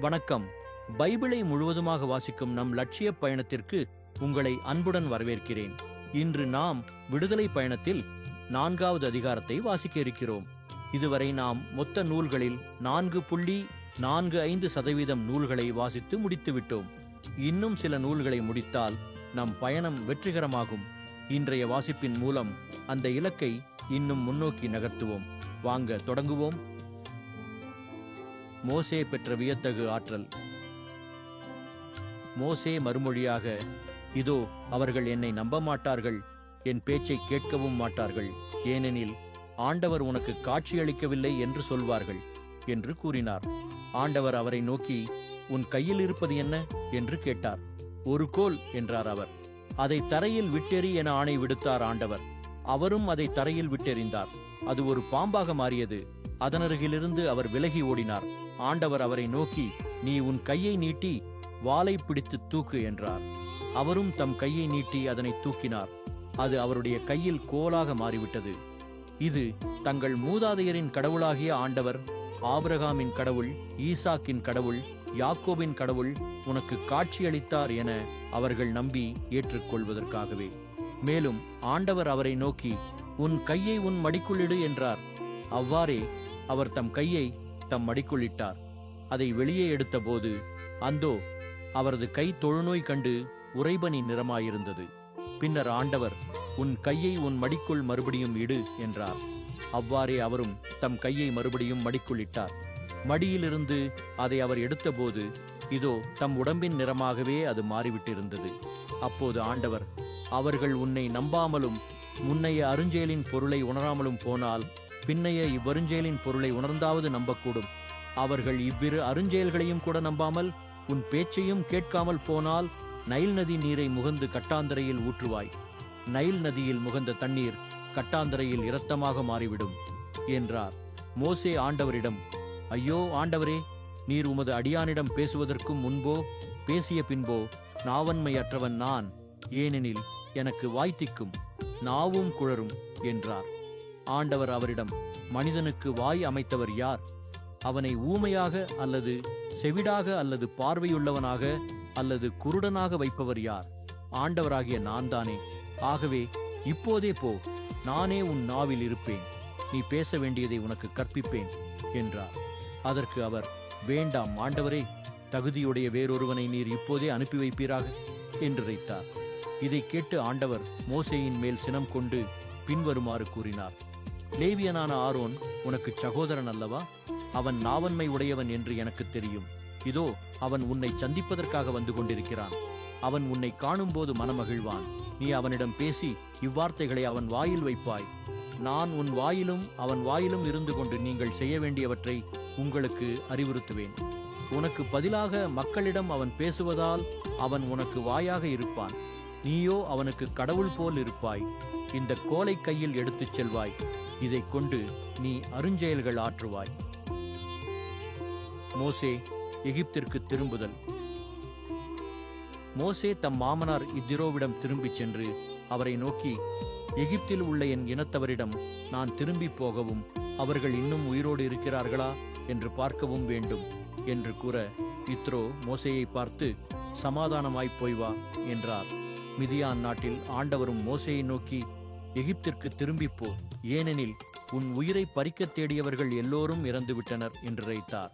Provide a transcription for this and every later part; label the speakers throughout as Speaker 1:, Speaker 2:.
Speaker 1: வணக்கம். பைபிளை முழுவதுமாக வாசிக்கும் நம் லட்சிய பயணத்திற்கு உங்களை அன்புடன் வரவேற்கிறேன். இன்று நாம் விடுதலை பயணத்தில் நான்காவது அதிகாரத்தை வாசிக்க இருக்கிறோம். இதுவரை நாம் மொத்த நூல்களில் நான்கு புள்ளி நான்கு ஐந்து சதவீதம் நூல்களை வாசித்து முடித்துவிட்டோம். இன்னும் சில நூல்களை முடித்தால் நம் பயணம் வெற்றிகரமாகும். இன்றைய வாசிப்பின் மூலம் அந்த இலக்கை இன்னும் முன்னோக்கி நகர்த்துவோம். வாங்க தொடங்குவோம். மோசே பெற்ற வியத்தகு ஆற்றல். மோசே மறுமொழியாக இதோ அவர்கள் என்னை நம்ப மாட்டார்கள் என் பேச்சை கேட்கவும் மாட்டார்கள் ஏனெனில் ஆண்டவர் உனக்கு காட்சியளிக்கவில்லை என்று சொல்வார்கள் என்று கூறினார். ஆண்டவர் அவரை நோக்கி உன் கையில் இருப்பது என்ன? என்று கேட்டார். ஒரு கோல் என்றார் அவர். அதை தரையில் விட்டெறி என ஆணை விடுத்தார் ஆண்டவர். அவரும் அதை தரையில் விட்டெறிந்தார். அது ஒரு பாம்பாக மாறியது. அதனருகிலிருந்து அவர் விலகி ஓடினார். ஆண்டவர் அவரை நோக்கி நீ உன் கையை நீட்டி வாளை பிடித்து தூக்கு என்றார். அவரும் தம் கையை நீட்டி அதனை தூக்கினார். அது அவருடைய கையில் கோலாக மாறிவிட்டது. இது தங்கள் மூதாதையரின் கடவுளாகிய ஆண்டவர் ஆபிரகாமின் கடவுள் ஈசாக்கின் கடவுள் யாக்கோபின் கடவுள் உனக்கு காட்சியளித்தார் என அவர்கள் நம்பி ஏற்றுக்கொள்வதற்காகவே. மேலும் ஆண்டவர் அவரை நோக்கி உன் கையை உன் மடிக்குள்ளிடு என்றார். அவ்வாறே அவர் தம் கையை தம் மடிக்குள்ளிட்டார். அதை வெளியே எடுத்தபோது அந்தோ அவரது கை தொழுநோய் கண்டு உறைபனி நிறமாயிருந்தது. பின்னர் ஆண்டவர் உன் கையை உன் மடிக்குள் மறுபடியும் இடு என்றார். அவ்வாறே அவரும் தம் கையை மறுபடியும் மடிக்குள்ளிட்டார். மடியிலிருந்து அதை அவர் எடுத்தபோது இதோ தம் உடம்பின் நிறமாகவே அது மாறிவிட்டிருந்தது. அப்போது ஆண்டவர் அவர்கள் உன்னை நம்பாமலும் முன்னைய அருஞ்செயலின் பொருளை உணராமலும் போனால் பின்னைய இவ்வருஞ்செயலின் பொருளை உணர்ந்தாவது நம்பக்கூடும். அவர்கள் இவ்விரு அருஞ்செயல்களையும் கூட நம்பாமல் உன் பேச்சையும் கேட்காமல் போனால் நைல் நதி நீரை முகந்து கட்டாந்தரையில் ஊற்றுவாய். நைல் நதியில் முகந்த தண்ணீர் கட்டாந்தரையில் இரத்தமாக மாறிவிடும் என்றார். மோசே ஆண்டவரிடம் ஐயோ ஆண்டவரே நீர் உமது அடியானிடம் பேசுவதற்கும் முன்போ பேசிய பின்போ நாவன்மையற்றவன் நான் ஏனெனில் எனக்கு வாய்த்திக்கும் நாவும் குழரும் என்றார். ஆண்டவர் அவரிடம் மனிதனுக்கு வாய் அமைத்தவர் யார்? அவனை ஊமையாக அல்லது செவிடாக அல்லது பார்வையுள்ளவனாக அல்லது குருடனாக வைப்பவர் யார்? ஆண்டவராகிய நான் தானே ஆகவே இப்போதே போ நானே உன் நாவில் இருப்பேன். நீ பேச வேண்டியதை உனக்கு கற்பிப்பேன் என்றார். அதற்கு அவர் வேண்டாம் ஆண்டவரே தகுதியுடைய வேறொருவனை நீர் இப்போதே அனுப்பி வைப்பீராக என்று இறைத்தார் இதை கேட்டு ஆண்டவர் மோசேயின் மேல் சினம் கொண்டு பின்வருமாறு கூறினார். லேவியனான ஆரோன் உனக்கு சகோதரன் அல்லவா? அவன் நாவன்மை உடையவன் என்று எனக்கு தெரியும். இதோ அவன் உன்னை சந்திப்பதற்காக வந்து கொண்டிருக்கிறான். அவன் உன்னை காணும்போது மனமகிழ்வான். நீ அவனிடம் பேசி இவ்வார்த்தைகளை அவன் வாயில் வைப்பாய். நான் உன் வாயிலும் அவன் வாயிலும் இருந்து கொண்டு நீங்கள் செய்ய வேண்டியவற்றை உங்களுக்கு அறிவுறுத்துவேன். உனக்கு பதிலாக மக்களிடம் அவன் பேசுவதால் அவன் உனக்கு வாயாக இருப்பான். நீயோ அவனுக்கு கடவுள் போல் இருப்பாய். இந்த கோலை கையில் எடுத்துச் செல்வாய். இதைக் கொண்டு நீ அருஞ்செயல்கள் ஆற்றுவாய். மோசே எகிப்திற்கு திரும்புதல். மோசே தம் மாமனார் இத்திரோவிடம் திரும்பிச் சென்று அவரை நோக்கி எகிப்தில் உள்ள என் இனத்தவரிடம் நான் திரும்பி போகவும் அவர்கள் இன்னும் உயிரோடு இருக்கிறார்களா என்று பார்க்கவும் வேண்டும். என்று கூற இத்ரோ மோசையை பார்த்து சமாதானமாய்ப் போய் வா என்றார். மிதியான் நாட்டில் ஆண்டவரும் மோசையை நோக்கி எகிப்திற்கு திரும்பிப் போ ஏனெனில் உன் உயிரை பறிக்கத் தேடியவர்கள் எல்லோரும் இறந்துவிட்டனர் என்று இறைத்தார்.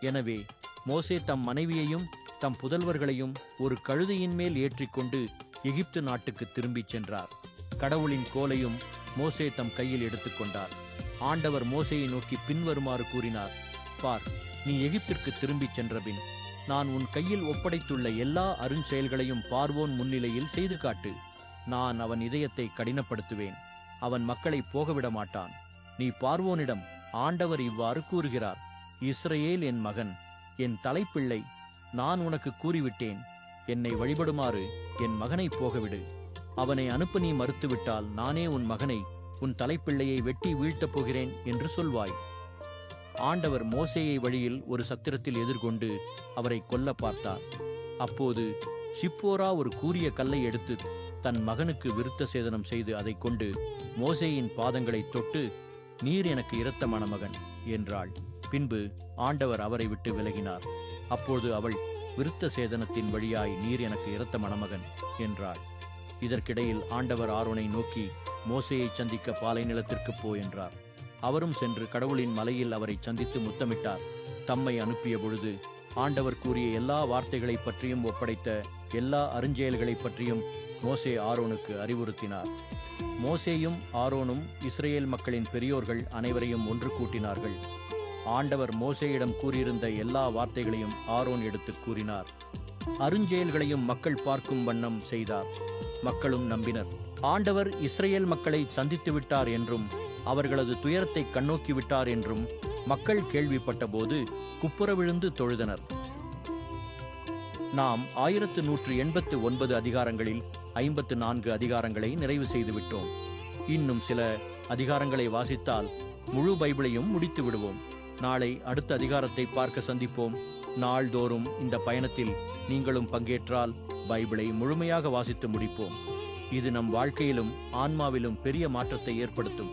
Speaker 1: எனவே மோசே தம் மனைவியையும் தம் புதல்வர்களையும் ஒரு கழுதையின் மேல் ஏற்றிக்கொண்டு எகிப்து நாட்டுக்கு திரும்பிச் சென்றார். கடவுளின் கோலையும் மோசே தம் கையில் எடுத்துக்கொண்டார் ஆண்டவர் மோசையை நோக்கி பின்வருமாறு கூறினார் பார் நீ எகிப்திற்கு திரும்பிச் சென்றபின் நான் உன் கையில் ஒப்படைத்துள்ள எல்லா அருஞ்செயல்களையும் பார்வோன் முன்னிலையில் செய்து காட்டு. நான் அவன் இதயத்தை கடினப்படுத்துவேன். அவன் மக்களை போகவிட மாட்டான். நீ பார்வோனிடம் ஆண்டவர் இவ்வாறு கூறுகிறார். இஸ்ரேல் என் மகன் என் தலைப்பிள்ளை நான் உனக்கு கூறிவிட்டேன். என்னை வழிபடுமாறு என் மகனை போகவிடு. அவனை அனுப்ப நீ மறுத்துவிட்டால் நானே உன் மகனை உன் தலைப்பிள்ளையை வெட்டி வீழ்த்தப் போகிறேன் என்று சொல்வாய். ஆண்டவர் மோசேயை வழியில் ஒரு சத்திரத்தில் எதிர்கொண்டு அவரை கொல்ல பார்த்தார். அப்போது ஷிப்போரா ஒரு கூரிய கல்லை எடுத்து தன் மகனுக்கு விருத்த சேதனம் செய்து அதைக் கொண்டு மோசேயின் பாதங்களை தொட்டு நீர் எனக்கு இரத்தமான மகன் என்றாள். பின்பு ஆண்டவர் அவரை விட்டு விலகினார். அப்போது அவள் விருத்த சேதனத்தின் வழியாய் நீர் எனக்கு இரத்த மணமகன் என்றாள். இதற்கிடையில் ஆண்டவர் ஆரோனை நோக்கி மோசையை சந்திக்க பாலை நிலத்திற்கு போ என்றார். அவரும் சென்று கடவுளின் மலையில் அவரை சந்தித்து முத்தமிட்டார். தம்மை அனுப்பிய பொழுது ஆண்டவர் கூறிய எல்லா வார்த்தைகளைப் பற்றியும் ஒப்படைத்த எல்லா அருஞ்செயல்களைப் பற்றியும் மோசே ஆரோனுக்கு அறிவுறுத்தினார். மோசேயும் ஆரோனும் இஸ்ரேல் மக்களின் பெரியோர்கள் அனைவரையும் ஒன்று கூட்டினார்கள். ஆண்டவர் மோசேயிடம் கூறியிருந்த எல்லா வார்த்தைகளையும் ஆரோன் எடுத்துக் கூறினார். அருஞ்செயல்களையும் மக்கள் பார்க்கும் வண்ணம் செய்தார். மக்களும் நம்பினர். ஆண்டவர் இஸ்ரேல் மக்களை சந்தித்து விட்டார் என்றும் அவர்களது துயரத்தை கண்ணோக்கி விட்டார் என்றும் மக்கள் கேள்விப்பட்டபோது குப்புற விழுந்து தொழுதனர். நாம் ஆயிரத்து நூற்று எண்பத்து ஒன்பது அதிகாரங்களில் ஐம்பத்து நான்கு அதிகாரங்களை நிறைவு செய்துவிட்டோம். இன்னும் சில அதிகாரங்களை வாசித்தால் முழு பைபிளையும் முடித்து விடுவோம் நாளை அடுத்த அதிகாரத்தை பார்க்க சந்திப்போம். நாள்தோறும் இந்த பயணத்தில் நீங்களும் பங்கேற்றால் பைபிளை முழுமையாக வாசித்து முடிப்போம். இது நம் வாழ்க்கையிலும் ஆன்மாவிலும் பெரிய மாற்றத்தை ஏற்படுத்தும்.